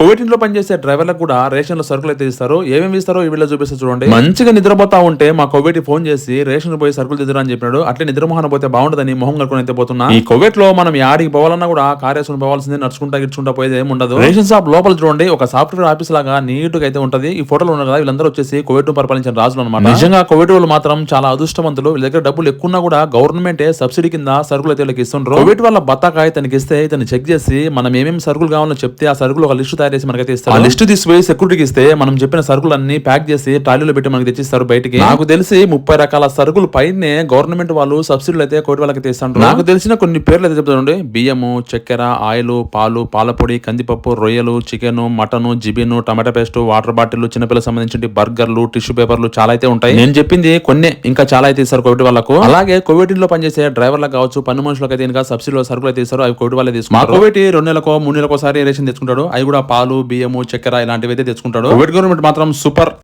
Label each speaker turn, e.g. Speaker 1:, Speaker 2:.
Speaker 1: Covid ఇంట్లో పనిచేసే డ్రైవర్లకు కూడా రేషన్లో సరుకులు అయితే ఇస్తారు. ఏమేమి ఇస్తారో ఈ వీడియో చూపిస్తారు చూడండి. మంచిగా నిద్రపోతా ఉంటే మా కోవిడ్ ఫోన్ చేసి రేషన్ పోయి సరుకులు తెద్దురా అని చెప్పినాడు. అట్లే నిద్రమోహన పోతే బాగుంటుందని మొహం కట్టుకుని అయితే పోతున్నా. ఈ కోవిడ్లో మనం యాడికి పోవాలన్నా కూడా కార్యాసం పోవాల్సిందే నడుచుకుంటా గిడుచుకుంటా పోయేది ఏమి ఉండదు. రేషన్ షాప్ లోపల చూడండి ఒక సాఫ్ట్వేర్ ఆఫీస్ లాగా నీట్గా అయితే ఉంటది. ఈ ఫోటోలు ఉన్నారు కదా వీళ్ళందరూ వచ్చేసి కోవిడ్ను పరిపాలించిన రాజులు అనమాట నిజంగా కోవిడ్ వాళ్ళు మాత్రం చాలా అదృష్టవంతులు. వీళ్ళ దగ్గర డబ్బులు ఎక్కున్నా కూడా గవర్నమెంట్ సబ్సిడీ కింద సరుకులు అయితే వీళ్ళకి ఇస్తుండ్రు. కోవిడ్ వల్ల బత్తాకాయ తనకి ఇస్తే ఇతను చెక్ చేసి మనం ఏమేమి సరుకులు కావాలో చెప్తే ఆ సరుకులు ఒక లిస్ట్ తయారు మనకైతే ఇస్తారు ఆ లిస్ట్ తీసిపోయి సెక్యూరిటీకి ఇస్తే మనం చెప్పిన సరుకులన్నీ ప్యాక్ చేసి ట్రాలీలో పెట్టి మనకి తెచ్చిస్తారు బయటికి. నాకు తెలిసి ముప్పై రకాల సరుకులు పైనే గవర్నమెంట్ వాళ్ళు సబ్సిడీలు అయితే కోటి వాళ్ళకి తెస్తారు నాకు తెలిసిన కొన్ని పేర్లు అయితే చెప్తానండి బియ్యము చక్కెర ఆయిల్ పాలు పాలపొడి కందిపప్పు రొయ్యలు చికెన్ మటన్ జిబిన్ టమాటా పేస్ట్ వాటర్ బాటిల్ చిన్నపిల్లలకు సంబంధించిన బర్గర్లు టిష్యూ పేపర్లు చాలా అయితే ఉంటాయి. నేను చెప్పింది కొన్ని ఇంకా చాలా అయితే ఇస్తారు కోవిడ్ వాళ్ళకు. అలాగే కోవిడ్లో పనిచేసే డ్రైవర్లకు కావచ్చు పన్ను మనుషులకు అయితే ఇంకా సబ్సిడీలో సరుకులు అయితే ఇస్తారు అవి కోవిడ్ వాళ్ళే తీసుకుంటారు. కోవిడ్ రెండు నెలలకో మూడు నెలలకోసారి రేషన్ తెచ్చుకుంటాడు. అవి కూడా పాలు బియ్యము చక్కెర ఇలాంటివి అయితే తెచ్చుకుంటాడు. కోవిడ్ గవర్నమెంట్ మాత్రం సూపర్